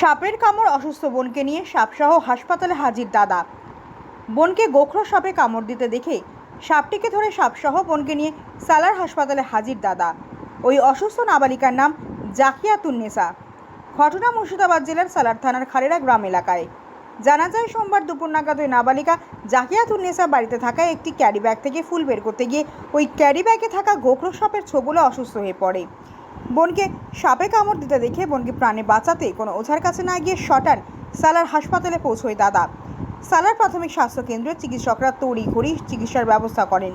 সাপের কামড় অসুস্থ বোনকে নিয়ে সাপসহ হাসপাতালে হাজির দাদা। বোনকে গোখরো সাপে কামড় দিতে দেখে সাপটিকে ধরে সাপসহ বোনকে নিয়ে সালার হাসপাতালে হাজির দাদা। ওই অসুস্থ নাবালিকার নাম জাকিয়াতুন্নেসা ঘটনা মুর্শিদাবাদ জেলার সালার থানার খালেরা গ্রাম এলাকায়। জানা যায়, সোমবার দুপুর নাগাদ ওই নাবালিকা জাকিয়াতুন্নেসা বাড়িতে থাকা একটি ক্যারি ব্যাগ থেকে ফুল বের করতে গিয়ে ওই ক্যারি ব্যাগে থাকা গোখরো সাপের ছোবলে অসুস্থ হয়ে পড়ে। বোনকে সাপে কামড় দিতে দেখে বোনকে প্রাণে বাঁচাতে কোনো ওঝার কাছে না গিয়ে শটান সালার হাসপাতালে পৌঁছয় দাদা। সালার প্রাথমিক স্বাস্থ্য কেন্দ্রের চিকিৎসকরা তড়ি ঘড়ি চিকিৎসার ব্যবস্থা করেন।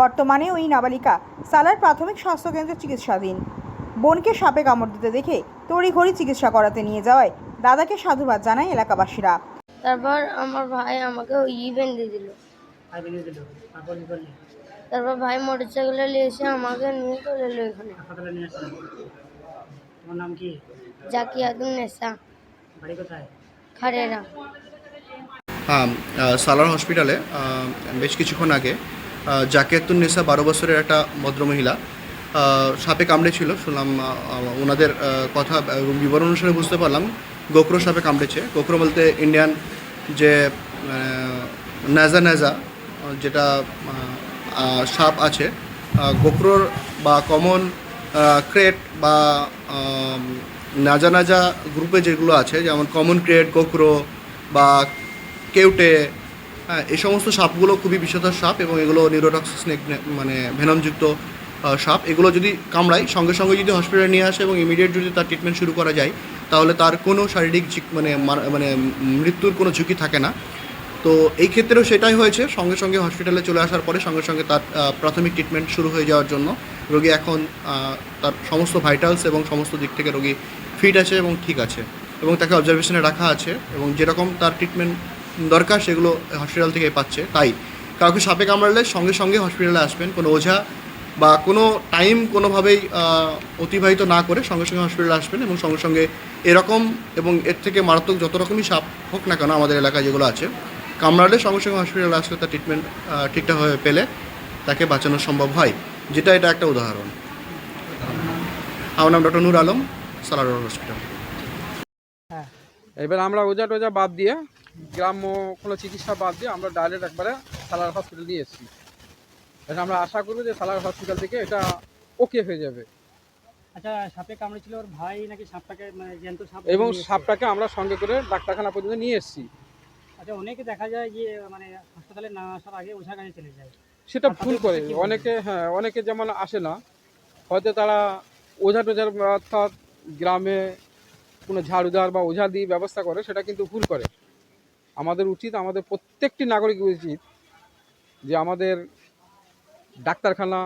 বর্তমানে ওই নাবালিকা সালার প্রাথমিক স্বাস্থ্য কেন্দ্রে চিকিৎসাধীন। বোনকে সাপে কামড় দিতে দেখে তড়ি ঘড়ি চিকিৎসা করাতে নিয়ে যাওয়ায় দাদাকে সাধুবাদ জানায় এলাকাবাসীরা। তারপর আমার ভাই আমাকে ই বেঁধে দিল। আর বেঁধে দিল। তারপর ভাই মোটর সাইকেলে নিয়ে এসে আমাকে নিয়ে চলে এলো এখানে। হাসপাতালে নিয়ে আসলাম তোমার নাম কি? জাকিয়াতুন নেশা বাড়ি কোথায়? খারেরা। হ্যাঁ সালার হসপিটালে বেশ কিছুক্ষণ আগে জাকিয়াতুন নেসা বারো বছরের একটা ভদ্রমহিলা সাপে কামড়েছিল শুনলাম ওনাদের কথা এবং বিবরণ অনুসারে বুঝতে পারলাম গোখরো সাপে কামড়েছে। গোখরো বলতে ইন্ডিয়ান যে আহ, ন্যাজা ন্যাজা যেটা সাপ আছে আহ, গোখরোর বা কমন ক্রেট বা নাজা নাজা গ্রুপে যেগুলো আছে যেমন কমন ক্রেট গোখরো বা কেউটে হ্যাঁ এই সমস্ত সাপগুলো খুবই বিষধর সাপ এবং এগুলো নিউরোটক্সিক স্নেক মানে ভেনমযুক্ত সাপ। এগুলো যদি কামড়ায় সঙ্গে সঙ্গে যদি হসপিটালে নিয়ে আসে এবং ইমিডিয়েট যদি তার ট্রিটমেন্ট শুরু করা যায় তাহলে তার কোনো শারীরিক মানে মানে মৃত্যুর কোনো ঝুঁকি থাকে না। তো এই ক্ষেত্রেও সেটাই হয়েছে। সঙ্গে সঙ্গে হসপিটালে চলে আসার পরে সঙ্গে সঙ্গে তার প্রাথমিক ট্রিটমেন্ট শুরু হয়ে যাওয়ার জন্য। রোগী এখন তার সমস্ত ভাইটালস এবং সমস্ত দিক থেকে রোগী ফিট আছে এবং ঠিক আছে এবং তাকে অবজারভেশনে রাখা আছে এবং যেরকম তার ট্রিটমেন্ট দরকার সেগুলো হসপিটাল থেকে পাচ্ছে। তাই কাউকে সাপে কামড়ালে সঙ্গে সঙ্গে হসপিটালে আসবেন। কোনো ওঝা বা কোনো টাইম কোনোভাবেই অতিবাহিত না করে সঙ্গে সঙ্গে হসপিটালে আসবেন এবং সঙ্গে সঙ্গে এরকম এবং এর থেকে মারাত্মক যত রকমই সাপ হোক না কেন আমাদের এলাকায় যেগুলো আছে কামড়ালে সঙ্গে সঙ্গে হসপিটালে আসলে তার ট্রিটমেন্ট ঠিকঠাকভাবে পেলে তাকে বাঁচানো সম্ভব হয় যেটা এটা একটা উদাহরণ। আমার নাম ডক্টর নূর আলম সালার হসপিটাল হ্যাঁ এবার আমরা ওজা টোজা বাদ দিয়ে গ্রাম্য কোনো চিকিৎসা বাদ দিয়ে আমরা ডাইরেক্ট একবারে সালার হসপিটাল নিয়ে এসেছি। এটা আমরা আশা করব যে সালার হসপিটাল থেকে এটা ওকে হয়ে যাবে। আচ্ছা সাপে কামড়েছিল ওর ভাই নাকি সাপটাকে মানে জ্যান্ত সাপ এবং সাপটাকে আমরা সঙ্গে করে ডাক্তারখানা পর্যন্ত নিয়ে এসেছি। আচ্ছা অনেকে দেখা যায় যে মানে হাসপাতালে না আসার আগে কাছে চলে যায়। সেটা ভুল করে? অনেকে হ্যাঁ অনেকে যেমন আসে না হয়তো তারা ওঝা টোঝার অর্থাৎ গ্রামে কোনো ঝাড়ুদার বা ওঝা দিয়ে ব্যবস্থা করে সেটা কিন্তু ভুল করে। আমাদের উচিত আমাদের প্রত্যেকটি নাগরিক উচিত যে আমাদের ডাক্তারখানা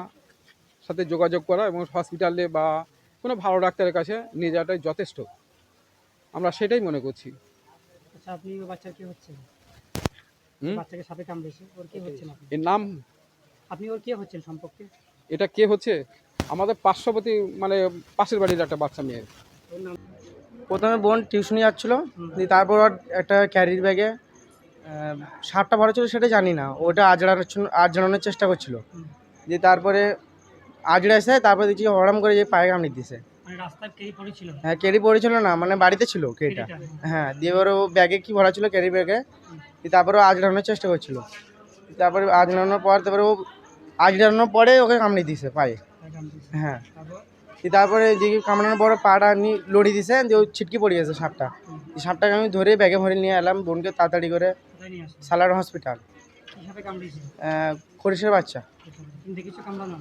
সাথে যোগাযোগ করা এবং হসপিটালে বা কোনো ভালো ডাক্তারের কাছে নিয়ে যাওয়াটাই যথেষ্ট। আমরা সেটাই মনে করছি। আচ্ছা আপনি ওই বাচ্চার কি হচ্ছে বাচ্চাকে সাপে কামড়েছে ওর কি আপনি। এর নাম? আপনি ওর কে হচ্ছেন সম্পর্কে? এটা কে হচ্ছে? আমাদের পার্শ্ববর্তী মানে পাশের বাড়ির একটা বাচ্চা মেয়ে। নাম? প্রথমে বোন টিউশনি যাচ্ছিল দিয়ে তারপর একটা ক্যারির ব্যাগে সাপটা ভরা ছিল সেটা জানি না ওটা আজড়ানোর আজড়ানোর চেষ্টা করছিল। দিয়ে তারপরে আজড়া এসে তারপরে দেখছি হরাম করে যে পায়ে কামড়ে দিয়েছে মানে হ্যাঁ ক্যারি পড়েছিল না মানে বাড়িতে ছিল কেরিটা। হ্যাঁ দিয়ে এবার ও ব্যাগে কি ভরা ছিল ক্যারি ব্যাগে? তারপরে আজড়ানোর চেষ্টা করছিল। তারপরে আজড়ানোর পর তারপরে ও আজড়ানোর পরে ওকে কামড়ে দিয়েছে পায়ে। হ্যাঁ। তারপরে? যে কামড়ানোর পরে পাটা নি লড়ি দিছে দিয়ে ও ছিটকে পড়ে গেছে সাপটা। সাপটাকে আমি ধরে ব্যাগে ভরে নিয়ে এলাম বোনকে তাড়াতাড়ি করে সালার হসপিটাল। খরিসের বাচ্চা।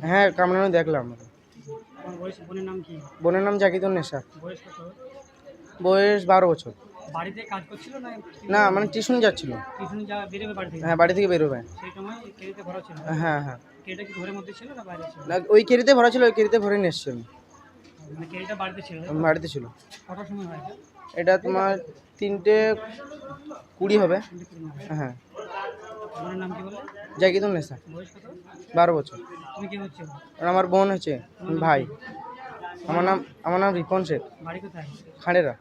হ্যাঁ কামড়ানো দেখলাম। বোনের নাম কি? বোনের নাম জাকিদুন নেশা। বয়স কত? বয়স বারো বছর। বাড়িতে কাজ করছিল না? না মানে টিউশন যাচ্ছিল। টিউশনি যা বেরোবে বাড়ি থেকে? হ্যাঁ বাড়ি থেকে বেরোবে। সেই সময় কেরিতে ভরা ছিল? হ্যাঁ হ্যাঁ। কেরিটা কি ঘরের মধ্যে ছিল না বাইরে ছিল? না ওই কেরিতে ভরা ছিল ওই কেরিতে ভরে নিয়ে এসছি আমি মানে কেরিটা বাড়িতে ছিল বাড়িতে ছিল। কটার সময় হয় এটা? তোমার তিনটে কুড়ি হবে। হ্যাঁ। নাম কি বলে জাকিদুন নেশা বয়স কত বারো বছর। তুমি কি হচ্ছে আমার বোন হচ্ছে ভাই। আমার নাম আমার নাম রিপন শেখ বাড়ি কোথায়? খাঁড়েরা।